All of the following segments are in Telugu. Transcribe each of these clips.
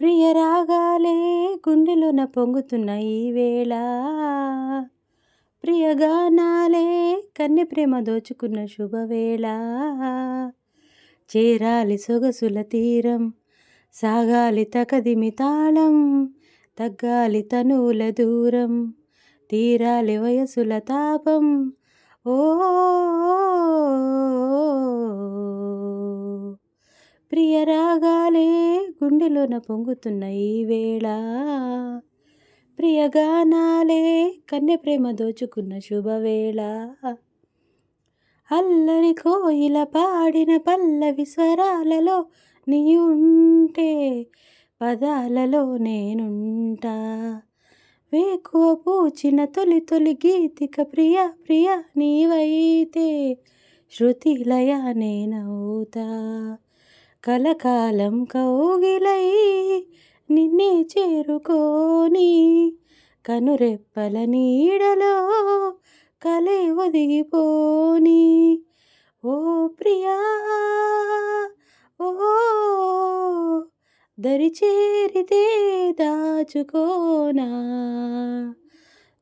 ప్రియ రాగాలే గుండెలోన పొంగుతున్న ఈ వేళ. ప్రియ గానాలే కన్నె ప్రేమ దోచుకున్న శుభవేళ. చేరాలి సొగసుల తీరం సాగాలి తకదిమి తాళం తగ్గాలి తనువుల దూరం తీరాలి వయసుల తాపం. ఓ ప్రియ రాగాలే గుండెలోన పొంగుతున్న ఈ వేళ. ప్రియగానాలే కన్నె ప్రేమ దోచుకున్న శుభవేళ. అల్లరి కోయిల పాడిన పల్లవి స్వరాలలో నీ ఉంటే పదాలలో నేనుంటా. వేకువ పూచిన తొలి తొలి గీతిక ప్రియ ప్రియ నీవైతే శృతిలయ నేనవుతా. కలకాలం కౌగిలై నిన్నే చేరుకోని కనురెప్పల నీడలో కలే ఒదిగిపోని. ఓ ప్రియా ఓ దరి చేరితే దాచుకోనా.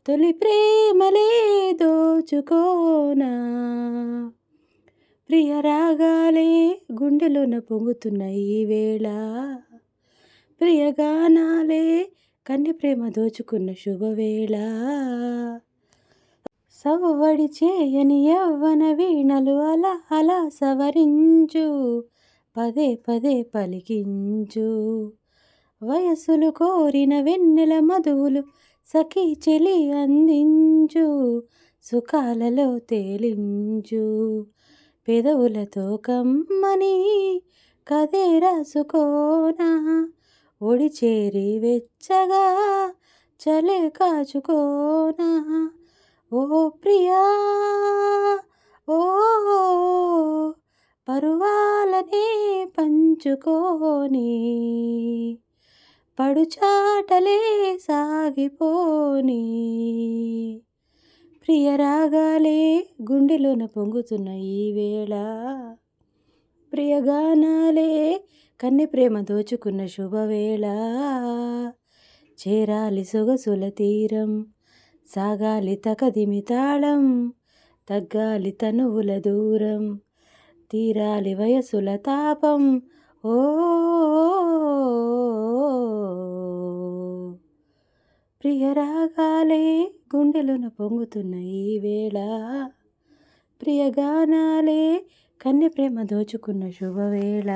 తొలి ప్రేమలే దోచుకోనా. ప్రియ రాగాలే గుండెలోన పొంగుతున్న ఈ వేళ. ప్రియ గానాలే కన్నె ప్రేమ దోచుకున్న శుభవేళ. సవ్వడి చేయని యవ్వన వీణలు అలా అలా సవరించు. పదే పదే పలికించు. వయసులు కోరిన వెన్నెల మధువులు సఖీ చెలి అందించు. సుఖాలలో తేలించు. పెదవులతో కమ్మని కదే రాసుకోనా? ఒడిచేరి వెచ్చగా చలే కాచుకోనా? ఓ ప్రియా ఓ పరువాలనే పంచుకోని పడుచాటలే సాగిపోనీ. ప్రియ రాగాలే గుండెలోన పొంగుతున్న ఈ వేళ. ప్రియ గానాలే కన్నె ప్రేమ దోచుకున్న శుభవేళ. చేరాలి సొగసుల తీరం సాగాలి తకదిమి తాళం తగ్గాలి తనువుల దూరం తీరాలి వయసుల తాపం. ఓ ప్రియరాగాలే గుండెలోన పొంగుతున్న ఈ వేళ. ప్రియగానాలే కన్య కన్నె ప్రేమ దోచుకున్న శుభవేళ.